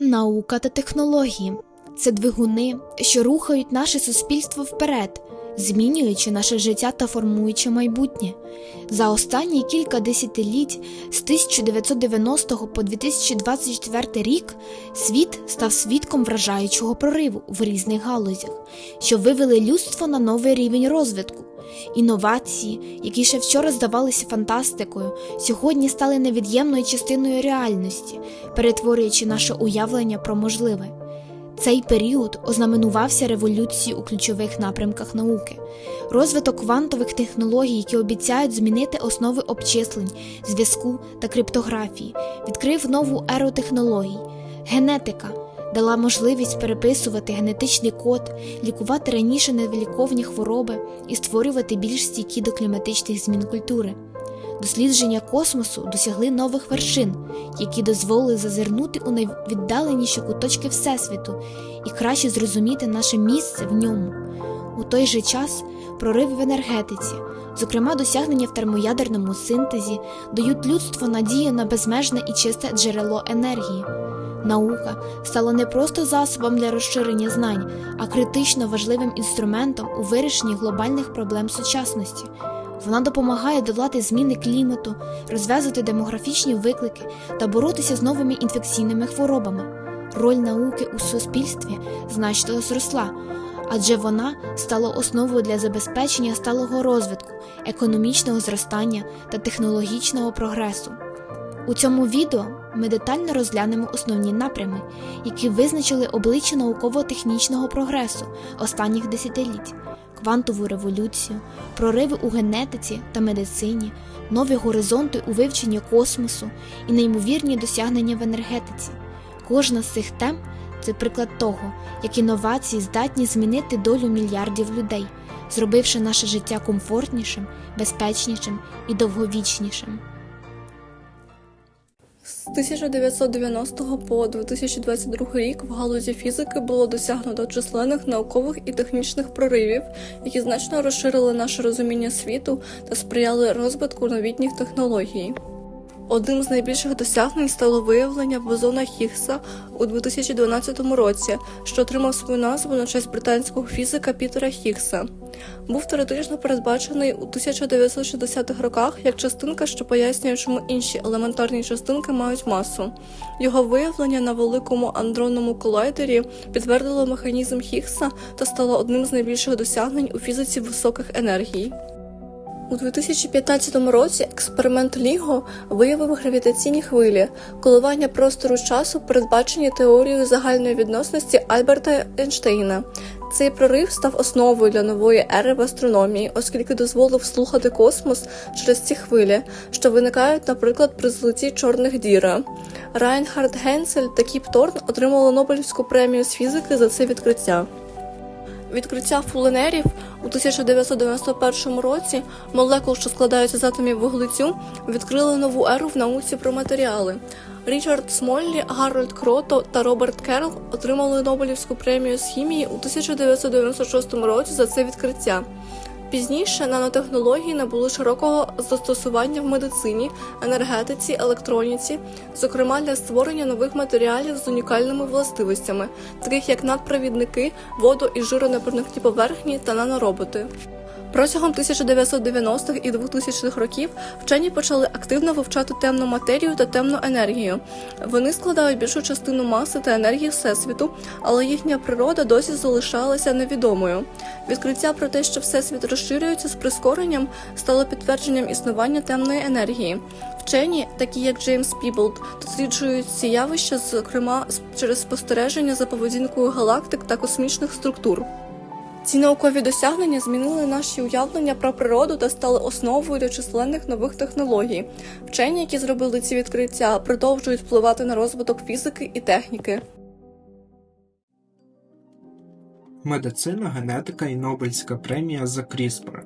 Наука та технології це двигуни, що рухають наше суспільство вперед, змінюючи наше життя та формуючи майбутнє. За останні кілька десятиліть з 1990 по 2024 рік світ став свідком вражаючого прориву в різних галузях, що вивели людство на новий рівень розвитку. Інновації, які ще вчора здавалися фантастикою, сьогодні стали невід'ємною частиною реальності, перетворюючи наше уявлення про можливе. Цей період ознаменувався революцією у ключових напрямках науки, розвиток квантових технологій, які обіцяють змінити основи обчислень, зв'язку та криптографії, відкрив нову еру технологій, генетика дала можливість переписувати генетичний код, лікувати раніше невиліковні хвороби і створювати більш стійкі до кліматичних змін культури. Дослідження космосу досягли нових вершин, які дозволили зазирнути у найвіддаленіші куточки Всесвіту і краще зрозуміти наше місце в ньому. У той же час прориви в енергетиці, зокрема досягнення в термоядерному синтезі, дають людству надію на безмежне і чисте джерело енергії. Наука стала не просто засобом для розширення знань, а критично важливим інструментом у вирішенні глобальних проблем сучасності. Вона допомагає долати зміни клімату, розв'язати демографічні виклики та боротися з новими інфекційними хворобами. Роль науки у суспільстві значно зросла, адже вона стала основою для забезпечення сталого розвитку, економічного зростання та технологічного прогресу. У цьому відео ми детально розглянемо основні напрями, які визначили обличчя науково-технічного прогресу останніх десятиліть, квантову революцію, прориви у генетиці та медицині, нові горизонти у вивченні космосу і неймовірні досягнення в енергетиці. Кожна з цих тем це приклад того, як інновації здатні змінити долю мільярдів людей, зробивши наше життя комфортнішим, безпечнішим і довговічнішим. З 1990 по 2022 рік в галузі фізики було досягнуто численних наукових і технічних проривів, які значно розширили наше розуміння світу та сприяли розвитку новітніх технологій. Одним з найбільших досягнень стало виявлення бозона Хіггса у 2012 році, що отримав свою назву на честь британського фізика Пітера Хіггса. Був теоретично передбачений у 1960-х роках як частинка, що пояснює, чому інші елементарні частинки мають масу. Його виявлення на великому андронному колайдері підтвердило механізм Хіггса та стало одним з найбільших досягнень у фізиці високих енергій. У 2015 році експеримент Ліго виявив гравітаційні хвилі, коливання простору часу, передбачені теорією загальної відносності Альберта Ейнштейна. Цей прорив став основою для нової ери в астрономії, оскільки дозволив слухати космос через ці хвилі, що виникають, наприклад, при злеті чорних діра. Райнхард Генсель та Кіп Торн отримали Нобелівську премію з фізики за це відкриття. Відкриття фуленерів у 1991 році молекул, що складаються з атомів вуглецю, відкрили нову еру в науці про матеріали. Річард Смоллі, Гарольд Крото та Роберт Керл отримали Нобелівську премію з хімії у 1996 році за це відкриття. Пізніше нанотехнології набули широкого застосування в медицині, енергетиці, електроніці, зокрема для створення нових матеріалів з унікальними властивостями, таких як надпровідники, водо- і жиронепроникні поверхні та нанороботи. Протягом 1990-х і 2000-х років вчені почали активно вивчати темну матерію та темну енергію. Вони складають більшу частину маси та енергії всесвіту, але їхня природа досі залишалася невідомою. Відкриття про те, що всесвіт розширюється з прискоренням, стало підтвердженням існування темної енергії. Вчені, такі як Джеймс Піблд, досліджують ці явища, зокрема через спостереження за поведінкою галактик та космічних структур. Ці наукові досягнення змінили наші уявлення про природу та стали основою для численних нових технологій. Вчені, які зробили ці відкриття, продовжують впливати на розвиток фізики і техніки. Медицина, генетика і Нобелівська премія за CRISPR.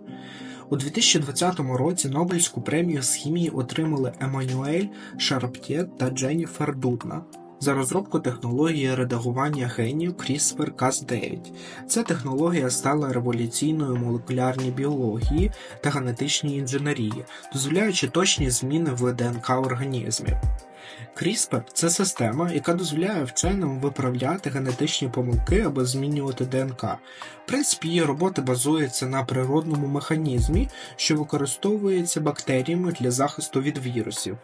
У 2020 році Нобелівську премію з хімії отримали Еммануель Шарптє та Дженніфер Дудна за розробку технології редагування генів CRISPR-Cas9. Ця технологія стала революційною в молекулярній біології та генетичній інженерії, дозволяючи точні зміни в ДНК організмів. CRISPR – це система, яка дозволяє вченим виправляти генетичні помилки або змінювати ДНК. Принцип її роботи базується на природному механізмі, що використовується бактеріями для захисту від вірусів.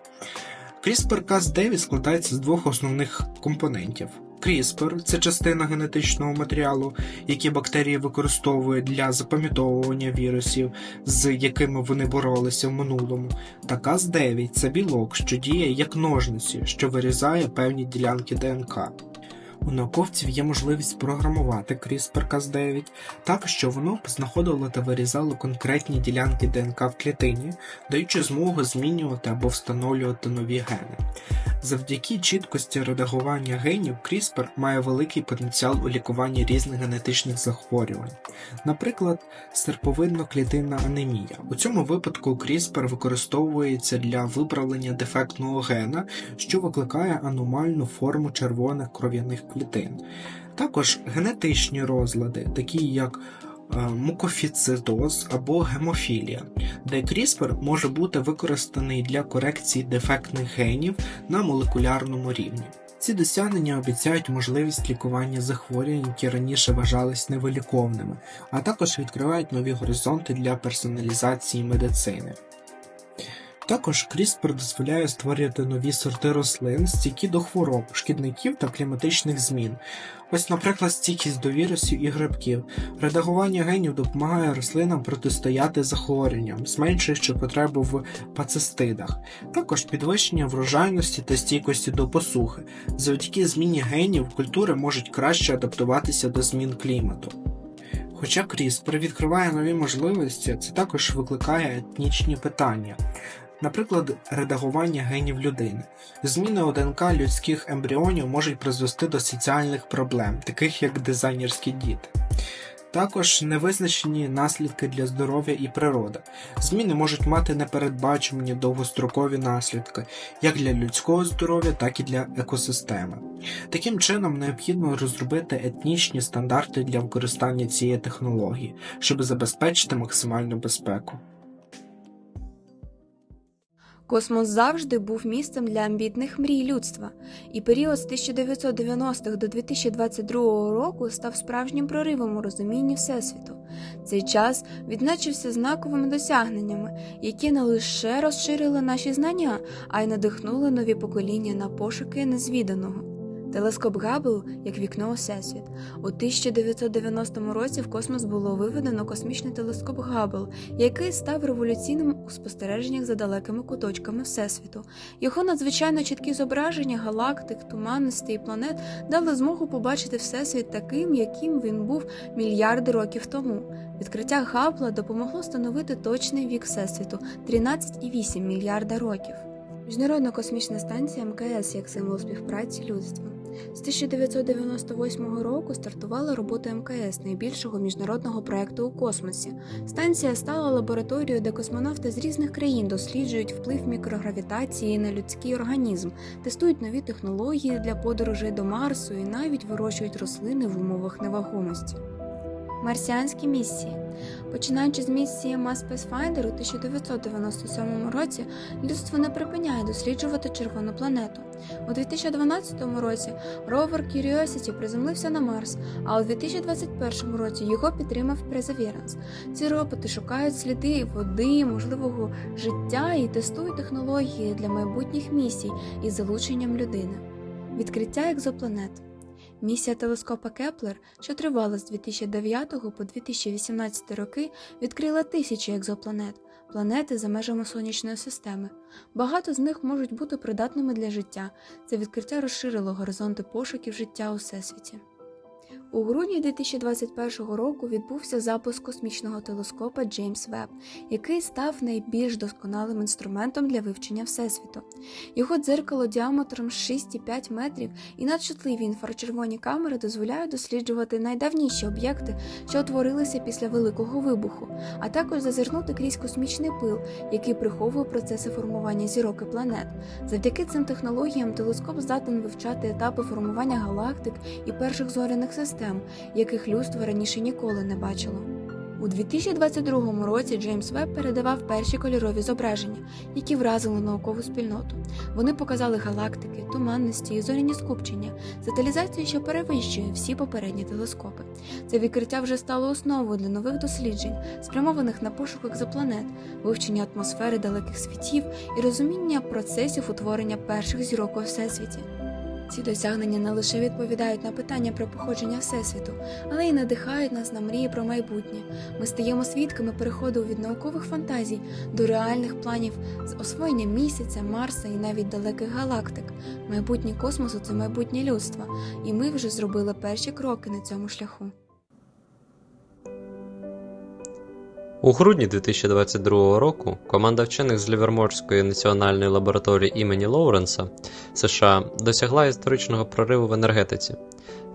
CRISPR-Cas9 складається з двох основних компонентів. CRISPR – це частина генетичного матеріалу, який бактерії використовують для запам'ятовування вірусів, з якими вони боролися в минулому. Та Cas9 – це білок, що діє як ножниці, що вирізає певні ділянки ДНК. У науковців є можливість програмувати CRISPR-Cas9 так, що воно знаходило та вирізало конкретні ділянки ДНК в клітині, даючи змогу змінювати або встановлювати нові гени. Завдяки чіткості редагування генів CRISPR має великий потенціал у лікуванні різних генетичних захворювань, наприклад, серповидно-клітинна анемія. У цьому випадку CRISPR використовується для виправлення дефектного гена, що викликає аномальну форму червоних кров'яних клітин. Також генетичні розлади, такі як мукофіцидоз або гемофілія, де CRISPR може бути використаний для корекції дефектних генів на молекулярному рівні. Ці досягнення обіцяють можливість лікування захворювань, які раніше вважались невиліковними, а також відкривають нові горизонти для персоналізації медицини. Також CRISPR дозволяє створювати нові сорти рослин, стійкі до хвороб, шкідників та кліматичних змін. Ось, наприклад, стійкість до вірусів і грибків. Редагування генів допомагає рослинам протистояти захворюванням, зменшуючи потребу в пацистидах. Також підвищення врожайності та стійкості до посухи. Завдяки зміні генів культури можуть краще адаптуватися до змін клімату. Хоча CRISPR відкриває нові можливості, це також викликає етнічні питання. Наприклад, редагування генів людини. Зміни у ДНК людських ембріонів можуть призвести до соціальних проблем, таких як дизайнерські діти. Також невизначені наслідки для здоров'я і природи. Зміни можуть мати непередбачувані довгострокові наслідки як для людського здоров'я, так і для екосистеми. Таким чином, необхідно розробити етнічні стандарти для використання цієї технології, щоб забезпечити максимальну безпеку. Космос завжди був місцем для амбітних мрій людства, і період з 1990-х до 2022 року став справжнім проривом у розумінні Всесвіту. Цей час відзначився знаковими досягненнями, які не лише розширили наші знання, а й надихнули нові покоління на пошуки незвіданого. Телескоп Габл як вікно у всесвіт. У 1990 році в космос було виведено космічний телескоп Габл, який став революційним у спостереженнях за далекими куточками всесвіту. Його надзвичайно чіткі зображення галактик, туманностей і планет дали змогу побачити всесвіт таким, яким він був мільярди років тому. Відкриття Габла допомогло встановити точний вік всесвіту 13,8 мільярда років. Міжнародна космічна станція МКС як символ співпраці людства. З 1998 року стартувала робота МКС, найбільшого міжнародного проекту у космосі. Станція стала лабораторією, де космонавти з різних країн досліджують вплив мікрогравітації на людський організм, тестують нові технології для подорожей до Марсу і навіть вирощують рослини в умовах невагомості. Марсіанські місії. Починаючи з місії Mars Pathfinder у 1997 році, людство не припиняє досліджувати червону планету. У 2012 році ровер Curiosity приземлився на Марс, а у 2021 році його підтримав Perseverance. Ці роботи шукають сліди води, можливого життя і тестують технології для майбутніх місій із залученням людини. Відкриття екзопланет. Місія телескопа Кеплер, що тривала з 2009 по 2018 роки, відкрила тисячі екзопланет, планети за межами сонячної системи. Багато з них можуть бути придатними для життя. Це відкриття розширило горизонти пошуків життя у всесвіті. У грудні 2021 року відбувся запуск космічного телескопа Джеймс Веб, який став найбільш досконалим інструментом для вивчення Всесвіту. Його дзеркало діаметром 6,5 метрів і надчутливі інфрачервоні камери дозволяють досліджувати найдавніші об'єкти, що утворилися після Великого вибуху, а також зазирнути крізь космічний пил, який приховує процеси формування зірок і планет. Завдяки цим технологіям телескоп здатен вивчати етапи формування галактик і перших зоряних систем, яких людство раніше ніколи не бачило. У У 2022 році Джеймс Веб передавав перші кольорові зображення, які вразили наукову спільноту. Вони показали галактики, туманності і зоряні скупчення, деталізацію, що перевищує всі попередні телескопи. Це відкриття вже стало основою для нових досліджень, спрямованих на пошук екзопланет, вивчення атмосфери далеких світів і розуміння процесів утворення перших зірок у всесвіті. Ці досягнення не лише відповідають на питання про походження Всесвіту, але й надихають нас на мрії про майбутнє. Ми стаємо свідками переходу від наукових фантазій до реальних планів з освоєння місяця, Марса і навіть далеких галактик. Майбутнє космосу це майбутнє людства, і ми вже зробили перші кроки на цьому шляху. У грудні 2022 року команда вчених з Ліверморської національної лабораторії імені Лоуренса США досягла історичного прориву в енергетиці.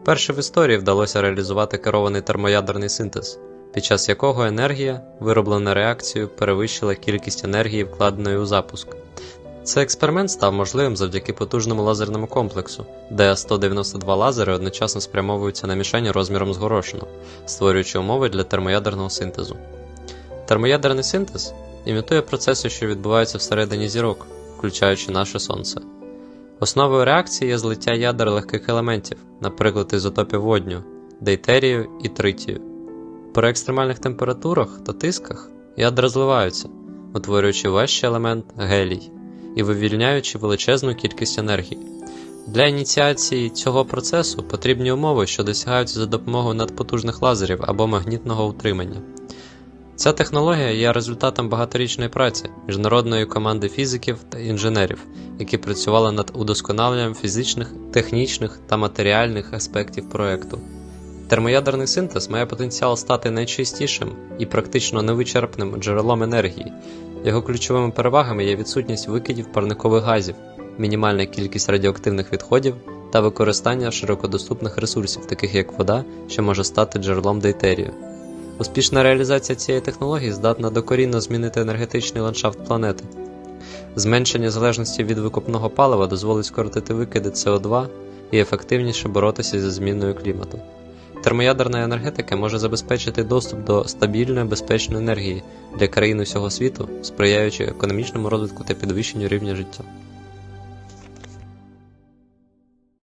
Перше в історії вдалося реалізувати керований термоядерний синтез, під час якого енергія, вироблена реакцією, перевищила кількість енергії, вкладеної у запуск. Цей експеримент став можливим завдяки потужному лазерному комплексу, де 192 лазери одночасно спрямовуються на мішені розміром з горошину, створюючи умови для термоядерного синтезу. Термоядерний синтез імітує процеси, що відбуваються всередині зірок, включаючи наше Сонце. Основою реакції є злиття ядер легких елементів, наприклад, ізотопів водню, дейтерію і тритію. При екстремальних температурах та тисках ядра зливаються, утворюючи важчий елемент гелій і вивільняючи величезну кількість енергії. Для ініціації цього процесу потрібні умови, що досягаються за допомогою надпотужних лазерів або магнітного утримання. Ця технологія є результатом багаторічної праці міжнародної команди фізиків та інженерів, які працювали над удосконаленням фізичних, технічних та матеріальних аспектів проекту. Термоядерний синтез має потенціал стати найчистішим і практично невичерпним джерелом енергії. Його ключовими перевагами є відсутність викидів парникових газів, мінімальна кількість радіоактивних відходів та використання широкодоступних ресурсів, таких як вода, що може стати джерелом дейтерію. Успішна реалізація цієї технології здатна докорінно змінити енергетичний ландшафт планети. Зменшення залежності від викопного палива дозволить скоротити викиди СО2 і ефективніше боротися зі зміною клімату. Термоядерна енергетика може забезпечити доступ до стабільної безпечної енергії для країн усього світу, сприяючи економічному розвитку та підвищенню рівня життя.